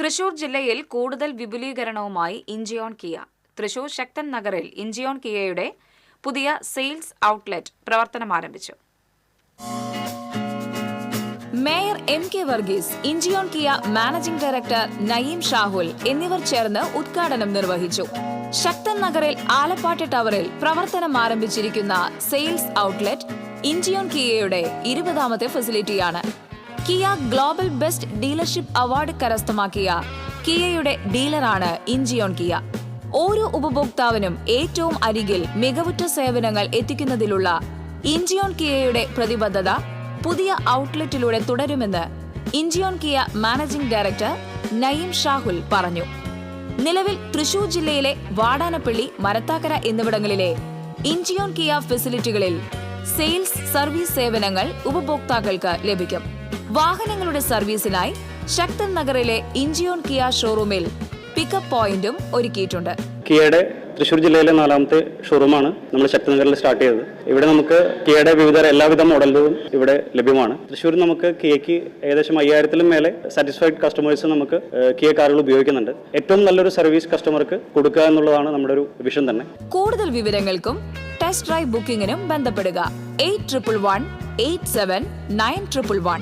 തൃശൂർ ജില്ലയിൽ കൂടുതൽ വിപുലീകരണവുമായി ഇഞ്ചിയോൺ കിയ. തൃശൂർ ശക്തൻ നഗറിൽ ഇഞ്ചിയോൺ കിയയുടെ പുതിയ സെയിൽസ് ഔട്ട്ലെറ്റ് പ്രവർത്തനം ആരംഭിച്ചു. Mayor M K Varghese Incheon Kia managing director Naeem Shahul എന്നിവർ ചേർന്ന് ഉദ്ഘാടനം നിർവഹിച്ചു. ശക്തൻ നഗറിൽ ആലപ്പാട്ട് ടവറിൽ പ്രവർത്തനം ആരംഭിച്ചിരിക്കുന്ന സെയിൽസ് ഔട്ട്ലെറ്റ് ഇഞ്ചിയോൺ കിയയുടെ ഇരുപതാമത്തെ ഫെസിലിറ്റിയാണ്. Kia global best dealership award കരസ്ഥമാക്കിയ കിയയുടെ ഡീലറാണ് ഇഞ്ചിയോൺ കിയ. ഓരോ ഉപഭോക്താവിനും ഏറ്റവും അരികിൽ മികവുറ്റ സേവനങ്ങൾ എത്തിക്കുന്നതിലുള്ള ഇഞ്ചിയോൺ കിയയുടെ പ്രതിബദ്ധത പുതിയ ഔട്ട്ലെറ്റിലൂടെ തുടരുമെന്ന് Incheon Kia managing director Naeem Shahul പറഞ്ഞു. നിലവിൽ തൃശൂർ ജില്ലയിലെ വാടാനപ്പള്ളി മരത്താക്കര എന്നിവിടങ്ങളിലെ ഇഞ്ചിയോൺ കിയ ഫെസിലിറ്റികളിൽ സെയിൽസ് സർവീസ് സേവനങ്ങൾ ഉപഭോക്താക്കൾക്ക് ലഭിക്കും. വാഹനങ്ങളുടെ സർവീസിനായി ശക്തൻ നഗറിലെ ഇഞ്ചിയോൺ കിയ ഷോറൂമിൽ പിക്കപ്പ് പോയിന്റും ഒരുക്കിയിട്ടുണ്ട്. കിയയുടെ തൃശ്ശൂർ ജില്ലയിലെ നാലാമത്തെ ഷോറൂമാണ് നമ്മൾ ശക്തിനഗറിൽ സ്റ്റാർട്ട് ചെയ്തത്. ഇവിടെ നമുക്ക് കിയയുടെ വിവിധ എല്ലാവിധ മോഡലുകളും ഇവിടെ ലഭ്യമാണ്. തൃശ്ശൂർ നമുക്ക് കിയയ്ക്ക് ഏകദേശം അയ്യായിരത്തിലും മേലെ സാറ്റിസ്ഫൈഡ് കസ്റ്റമേഴ്സ് നമുക്ക് കിയ കാറുകൾ ഉപയോഗിക്കുന്നുണ്ട്. ഏറ്റവും നല്ലൊരു സർവീസ് കസ്റ്റമർക്ക് കൊടുക്കുക എന്നുള്ളതാണ് നമ്മുടെ ഒരു വിഷൻ തന്നെ. കൂടുതൽ വിവരങ്ങൾക്കും ടെസ്റ്റ് ഡ്രൈവ് ബുക്കിംഗിനും ബന്ധപ്പെടുക eight triple one eight seven nine triple one